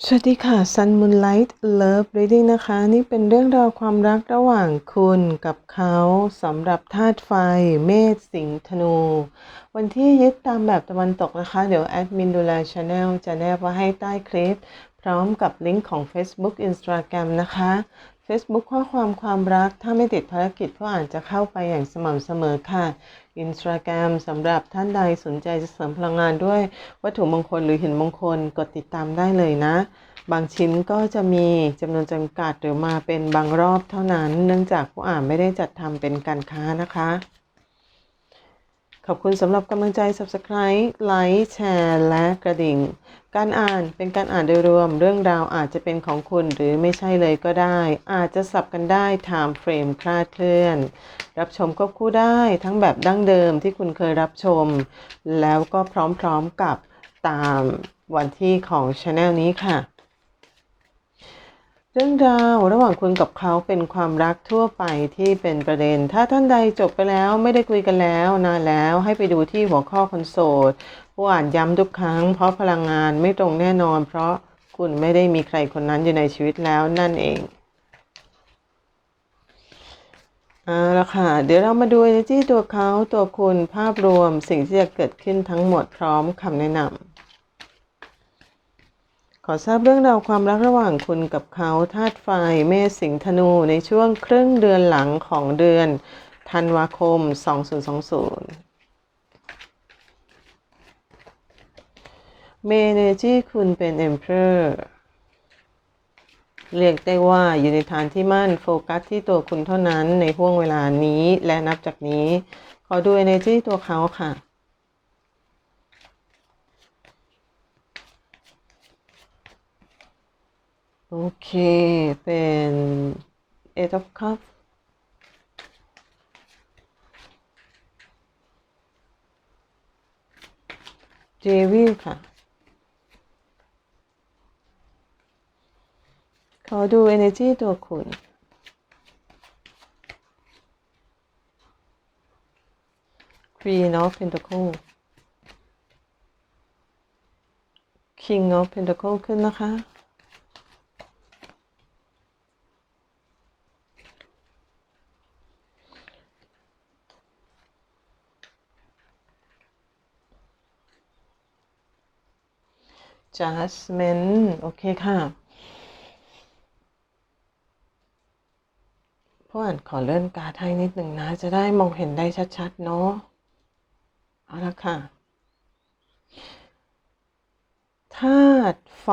สวัสดีค่ะ Sun Moonlight Love Reading นะคะ นี่เป็นเรื่องราวความรักระหว่างคุณกับเขาสำหรับธาตุไฟ เมษสิงห์ธนู วันที่ยึดตามแบบตะวันตกนะคะ เดี๋ยวแอดมินดูแลช anel จะแนบไว้ให้ใต้คลิป พร้อมกับลิงก์ของ Facebook Instagram นะคะ Facebook ข้อความความรักถ้าไม่ติดภารกิจก็อาจจะเข้าไปอย่างสม่ำเสมอค่ะ Instagram สำหรับท่านใดสนใจจะเสริมพลังงานด้วยวัตถุมงคลหรือหินมงคลกดติดตามได้เลยนะ บางชิ้นก็จะมีจำนวนจำกัดหรือมาเป็นบางรอบเท่านั้น เนื่องจากผู้อ่านไม่ได้จัดทำเป็นการค้านะคะ ขอบคุณสำหรับกำลังใจ Subscribe ไลค์แชร์และกระดิ่ง การอ่านเป็นการอ่านโดยรวม เรื่องราวอาจจะเป็นของคุณหรือไม่ใช่เลยก็ได้ อาจจะสับกันได้ time frame คลาดเคลื่อน รับชมควบคู่ได้ทั้งแบบดั้งเดิมที่คุณเคยรับชม แล้วก็พร้อมๆกับตามวันที่ของ Channel นี้ค่ะ เรื่องราวระหว่างคุณกับเขาเป็นความรักทั่วไปที่เป็นประเด็น ถ้าท่านใดจบไปแล้วไม่ได้คุยกันแล้วนานแล้วให้ไปดูที่หัวข้อคนโสดผู้อ่านย้ำทุกครั้ง เพราะพลังงานไม่ตรงแน่นอน เพราะคุณไม่ได้มีใครคนนั้นอยู่ในชีวิตแล้วนั่นเองเอาละค่ะ เดี๋ยวเรามาดู energy ตัวเขาตัวคุณภาพรวมสิ่งที่จะเกิดขึ้นทั้งหมดพร้อมคำแนะนำ ขอทราบเรื่องราวความรักระหว่างคุณกับเขาธาตุไฟเมษสิงธนูในช่วงครึ่งเดือนหลังของเดือนธันวาคม 2020เมเนจีคุณเป็น Emperor เรียกได้ว่าอยู่ในฐานที่มั่นโฟกัสที่ตัวคุณเท่านั้นในห่วงเวลานี้และนับจากนี้ ขอดู energy ตัวเขาค่ะ โอเค เป็น eight of cups เจวิลค่ะ ขอดู energy ตัวคุณ Queen of Pentacle King of Pentacle ขึ้นนะคะ Jasmine โอเคค่ะพ่ออ่านขอเลื่อนการ์ดให้นิดหนึ่งนะ จะได้มองเห็นได้ชัดๆ เนาะเอาละค่ะธาตุไฟ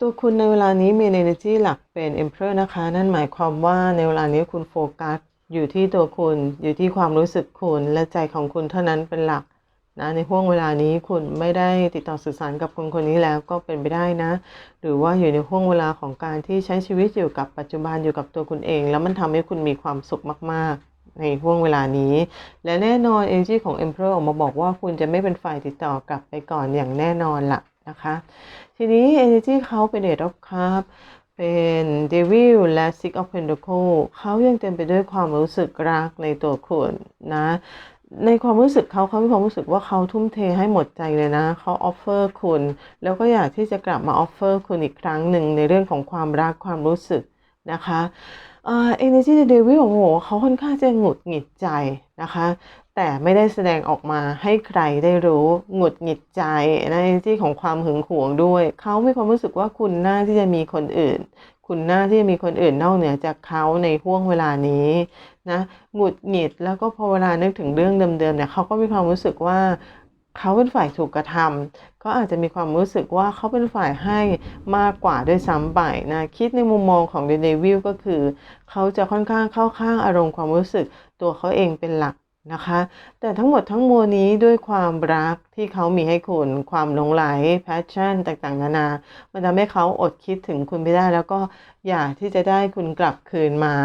ตัวคุณในเวลานี้มี energy หลักเป็น Emperor นะคะ นั่นหมายความว่าในเวลานี้คุณโฟกัส อยู่ที่ตัวคุณ อยู่ที่ความรู้สึกคุณและใจของคุณเท่านั้นเป็นหลัก นะในห่วงเวลานี้คุณไม่ได้ติดต่อสื่อสารกับคนคนนี้แล้วก็เป็นไปได้นะ หรือว่าอยู่ในห่วงเวลาของการที่ใช้ชีวิตอยู่กับปัจจุบันอยู่กับตัวคุณเอง แล้วมันทำให้คุณมีความสุขมาก ๆในห่วงเวลานี้ และแน่นอน energy ของ Emperor ออกมาบอกว่าคุณจะไม่เป็นฝ่ายติดต่อกลับไปก่อนอย่างแน่นอนละนะคะ ทีนี้ energy เขาเป็น Eight of Cups เป็น Devil และ Six of Pentacles เขายังเต็มไปด้วยความรู้สึกรักในตัวคุณนะ ในความรู้สึกเขาเขามีความรู้สึกว่าเขาทุ่มเทให้หมดใจเลยนะเขาออฟเฟอร์คุณ แล้วก็อยากที่จะกลับมาออฟเฟอร์คุณอีกครั้งหนึ่งในเรื่องของความรักความรู้สึกนะคะเอ่อ energy the devil โอ้โหเขาค่อนข้างจะหงุดหงิดใจนะคะ แต่ไม่ได้แสดงออกมาให้ใครได้รู้หงุดหงิดใจใน energy ของความหึงหวงด้วย เขามีความรู้สึกว่าคุณน่าที่จะมีคนอื่น คุณหน่าที่มีคนอื่นนอกเหนือจากเขาในห่วงเวลานี้นะหงุดหงิดแล้วก็พอเวลานึกถึงเรื่องเดิมๆเนี่ยเขาก็มีความรู้สึกว่าเขาเป็นฝ่ายถูกกระทำเขาอาจจะมีความรู้สึกว่าเขาเป็นฝ่ายให้มากกว่าด้วยซ้ำไปนะคิดในมุมมองของเดนวิลก็คือ เขาจะค่อนข้างเข้าข้างอารมณ์ความรู้สึกตัวเขาเองเป็นหลัก นะคะ แต่ทั้งหมดทั้งมวลนี้ด้วยความรักที่เขามีให้คุณ ความหลงไหล passion ต่างๆ นานา มันทำให้เขาอดคิดถึงคุณไม่ได้ แล้วก็อยากที่จะได้คุณกลับคืนมา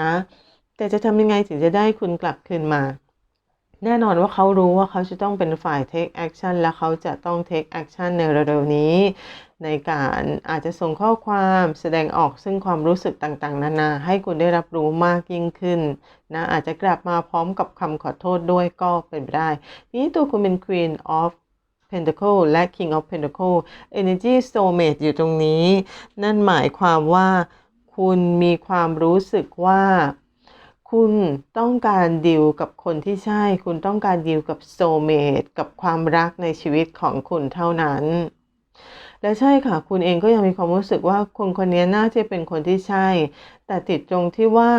นะ แต่จะทำยังไงถึงจะได้คุณกลับคืนมาแน่นอนว่าเขารู้ว่าเขาจะต้องเป็นฝ่าย take action และเขาจะต้อง take action ในเร็วๆนี้ ในการอาจจะส่งข้อความแสดงออกซึ่งความรู้สึกต่างๆ นานา ให้คุณได้รับรู้มากยิ่งขึ้นนะอาจจะกลับมาพร้อมกับคำขอโทษด้วยก็เป็นไปได้นี้ตัวคุณเป็น Queen of Pentacle และ King of Pentacle Energy Soulmate อยู่ตรงนี้ นั่นหมายความว่าคุณมีความรู้สึกว่าคุณต้องการดีลกับคนที่ใช่ คุณต้องการดีลกับโซเมตกับความรักในชีวิตของคุณเท่านั้น และใช่ค่ะ คุณเองก็ยังมีความรู้สึกว่าคนคนนี้น่าจะเป็นคนที่ใช่ แต่ติดตรงที่ว่า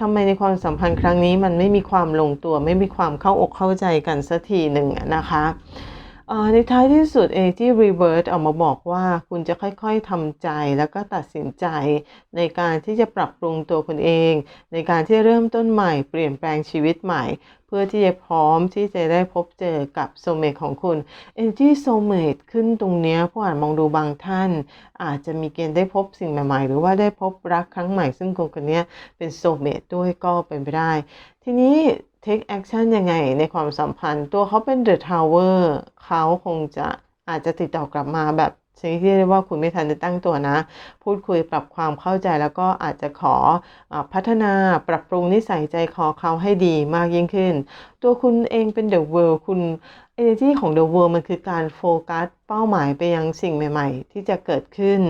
ทำไมในความสัมพันธ์ครั้งนี้มันไม่มีความลงตัวไม่มีความเข้าอกเข้าใจกันสักทีหนึ่งนะคะ ในท้ายที่สุดเอที่ Reverse ออกมาบอกว่าคุณจะค่อยๆทำใจแล้วก็ตัดสินใจ ในการที่จะปรับปรุงตัวคุณเอง ในการที่เริ่มต้นใหม่เปลี่ยนแปลงชีวิตใหม่ เพื่อที่จะพร้อมที่จะได้พบเจอกับโซเมตของคุณ Energy Soulmate ขึ้นตรงเนี้ยผู้อ่านมองดูบางท่าน อาจจะมีเกณฑ์ได้พบสิ่งใหม่ๆ หรือว่าได้พบรักครั้งใหม่ ซึ่งคนคนนี้เป็นโซเมตด้วยก็เป็นไปได้ ทีนี้ take action ยังไงในความสัมพันธ์ ตัวเขาเป็น The Tower เขาคงจะอาจจะติดต่อกลับมาแบบชนิดที่เรียกว่าคุณไม่ทันได้ตั้งตัวนะ พูดคุยปรับความเข้าใจแล้วก็อาจจะขออพัฒนาปรับปรุงนิสัยใจคอเขาให้ดีมากยิ่งขึ้น ตัวคุณเองเป็น The World คุณ energy ของ The World มันคือการโฟกัสเป้าหมายไปยังสิ่งใหม่ ๆ ที่จะเกิดขึ้น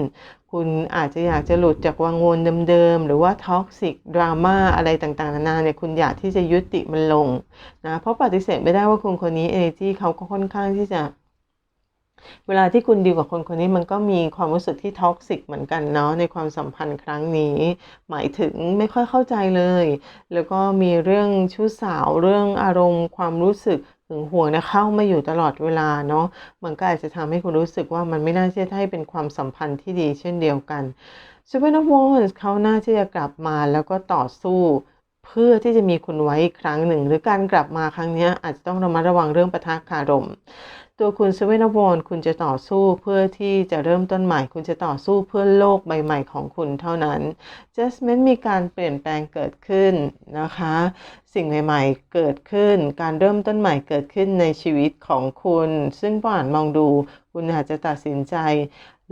คุณอาจจะอยากจะหลุดจากวังวนเดิมๆ หรือว่าท็อกซิกดราม่าอะไรต่างๆ นานาเนี่ยคุณอยากที่จะยุติมันลงนะเพราะปฏิเสธไม่ได้ว่าคุณคนนี้เอเนจีเขาก็ค่อนข้างที่จะ เวลาที่คุณดีลกับคนคนนี้มันก็มีความรู้สึกที่ท็อกซิกเหมือนกันเนาะในความสัมพันธ์ครั้งนี้ หมายถึงไม่ค่อยเข้าใจเลย แล้วก็มีเรื่องชู้สาวเรื่องอารมณ์ ความรู้สึกหึงหวงนะเข้ามาอยู่ตลอดเวลาเนาะมันก็อาจจะทำให้คุณรู้สึกว่ามันไม่น่าที่จะให้เป็นความสัมพันธ์ที่ดีเช่นเดียวกัน Seven of Wands เขาน่าที่จะกลับมาแล้วก็ต่อสู้ เพื่อที่จะมีคุณไว้อีกครั้งหนึ่ง หรือการกลับมาครั้งนี้อาจจะต้องระมัดระวังเรื่องปะทะคารม ตัวคุณเซเว่นวอนคุณจะต่อสู้เพื่อที่จะเริ่มต้นใหม่ คุณจะต่อสู้เพื่อโลกใบใหม่ของคุณเท่านั้น Justment มีการเปลี่ยนแปลงเกิดขึ้นนะคะ สิ่งใหม่ ๆ เกิดขึ้น การเริ่มต้นใหม่เกิดขึ้นในชีวิตของคุณ ซึ่งผ่านมองดู คุณอาจจะตัดสินใจ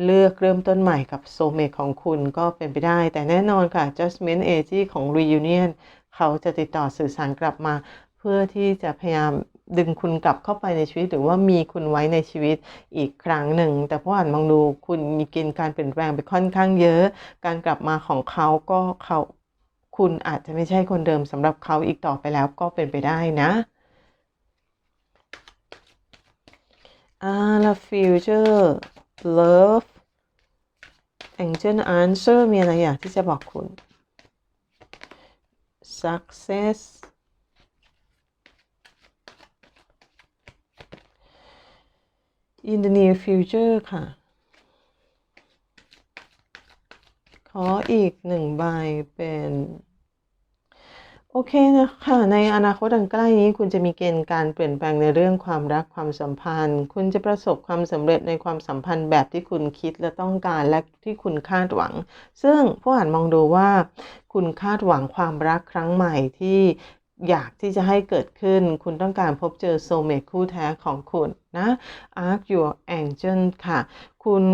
เลือกเริ่มต้นใหม่กับโซเม e ของคุณก็เป็นไปได้ แต่แน่นอนค่ะ Justment Age ของ Reunion เขาจะติดต่อสื่อสารกลับมา เพื่อที่จะพยายามดึงคุณกลับเข้าไปในชีวิต หรือว่ามีคุณไว้ในชีวิตอีกครั้งหนึ่ง แต่พออ่านมองดูคุณมีเกณฑ์การเปลี่ยนแปลงไปค่อนข้างเยอะ การกลับมาของเขาก็เขาคุณอาจจะไม่ใช่คนเดิมสำหรับเขาอีกต่อไปแล้วก็เป็นไปได้นะอ่าละ future love angel answer มีอะไรอยากที่จะบอกคุณ success in the near future ค่ะ ขออีกหนึ่งใบเป็น โอเคนะคะในอนาคตอันใกล้นี้ คุณจะมีเกณฑ์การเปลี่ยนแปลงในเรื่องความรักความสัมพันธ์ คุณจะประสบความสำเร็จในความสัมพันธ์แบบที่คุณคิดและต้องการและที่คุณคาดหวัง ซึ่งผู้อ่านมองดูว่า คุณคาดหวังความรักครั้งใหม่ที่ อยากที่จะให้เกิดขึ้น คุณต้องการพบเจอโซเมตคู่แท้ของคุณนะ Arc Your Angel ค่ะ คุณ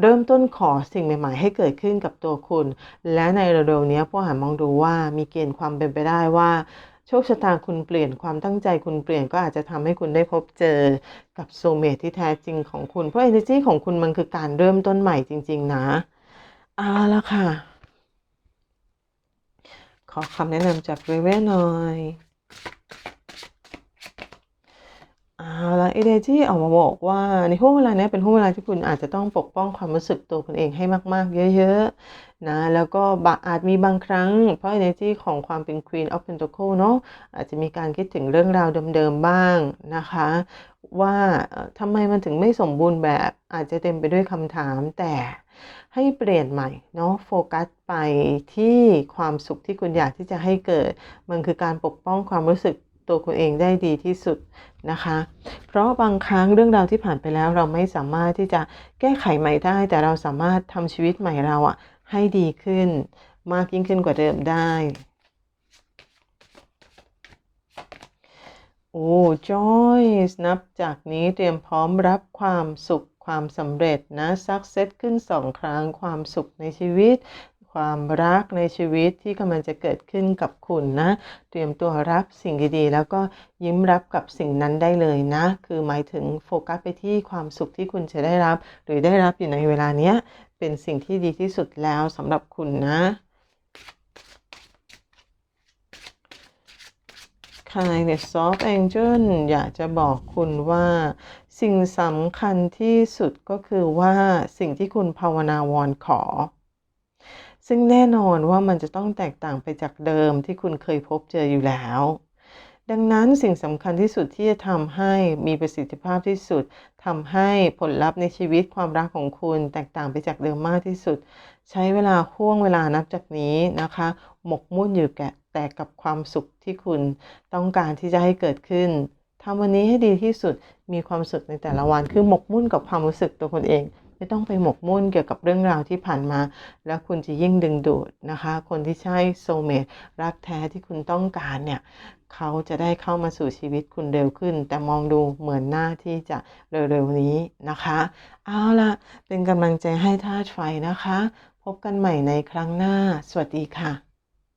เริ่มต้นขอสิ่งใหม่ ๆ ให้เกิดขึ้นกับตัวคุณ และในเร็วๆนี้ผู้อ่านมองดูว่ามีเกณฑ์ความเป็นไปได้ว่าโชคชะตาคุณเปลี่ยนความตั้งใจคุณเปลี่ยนก็อาจจะทำให้คุณได้พบเจอกับโซเมตที่แท้จริงของคุณ เพราะ energy ของคุณมันคือการเริ่มต้นใหม่จริง ๆ นะเอาละค่ะ ขอคำแนะนำจากเรเว่หน่อย เอาละเอเดที่ออกมาบอกว่าในห่วงเวลานี้เป็นห่วงเวลาที่คุณอาจจะต้องปกป้องความรู้สึกตัวคุณเองให้มากๆ เยอะๆนะแล้วก็บอาจมีบางครั้ง เพราะ energy ของความเป็น Queen of Pentacle เนาะอาจจะมีการคิดถึงเรื่องราวเดิมๆบ้างนะคะ ว่าเอ่อทำไมมันถึงไม่สมบูรณ์แบบอาจจะเต็มไปด้วยคำถามแต่ให้เปลี่ยนใหม่เนาะโฟกัสไปที่ความสุขที่คุณอยากที่จะให้เกิด มันคือการปกป้องความรู้สึก ตัวคุณเองได้ดีที่สุดนะคะ เพราะบางครั้งเรื่องราวที่ผ่านไปแล้วเราไม่สามารถที่จะแก้ไขใหม่ได้ แต่เราสามารถทำชีวิตใหม่เราอะให้ดีขึ้น มากยิ่งขึ้นกว่าเดิมได้โอ้ Joyce นับจากนี้เตรียมพร้อมรับความสุขความสำเร็จนะ Success ขึ้นสองครั้งความสุขในชีวิต ความรักในชีวิตที่กำลังจะเกิดขึ้นกับคุณนะ เตรียมตัวรับสิ่งดีๆ แล้วก็ยิ้มรับกับสิ่งนั้นได้เลยนะ คือหมายถึงโฟกัสไปที่ความสุขที่คุณจะได้รับ หรือได้รับอยู่ในเวลาเนี้ยเป็นสิ่งที่ดีที่สุดแล้วสำหรับคุณนะ Kindness of Angel อยากจะบอกคุณว่าสิ่งสำคัญที่สุดก็คือว่าสิ่งที่คุณภาวนาวอนขอ ซึ่งแน่นอนว่ามันจะต้องแตกต่างไปจากเดิมที่คุณเคยพบเจออยู่แล้ว ดังนั้นสิ่งสำคัญที่สุดที่จะทำให้มีประสิทธิภาพที่สุดทำให้ผลลัพธ์ในชีวิตความรักของคุณแตกต่างไปจากเดิมมากที่สุด ใช้เวลาห่วงเวลานับจากนี้นะคะ หมกมุ่นอยู่แกะแต่กับความสุขที่คุณต้องการที่จะให้เกิดขึ้นทำวันนี้ให้ดีที่สุดมีความสุขในแต่ละวันคือหมกมุ่นกับความรู้สึกตัวคุณเอง ไม่ต้องไปหมกมุ่นเกี่ยวกับเรื่องราวที่ผ่านมา แล้วคุณจะยิ่งดึงดูดนะคะ คนที่ใช่โซเมตรักแท้ที่คุณต้องการเนี่ยเขาจะได้เข้ามาสู่ชีวิตคุณเร็วขึ้น แต่มองดูเหมือนหน้าที่จะเร็วๆนี้นะคะเอาละเป็นกำลังใจให้ธาตุไฟนะคะ พบกันใหม่ในครั้งหน้า สวัสดีค่ะ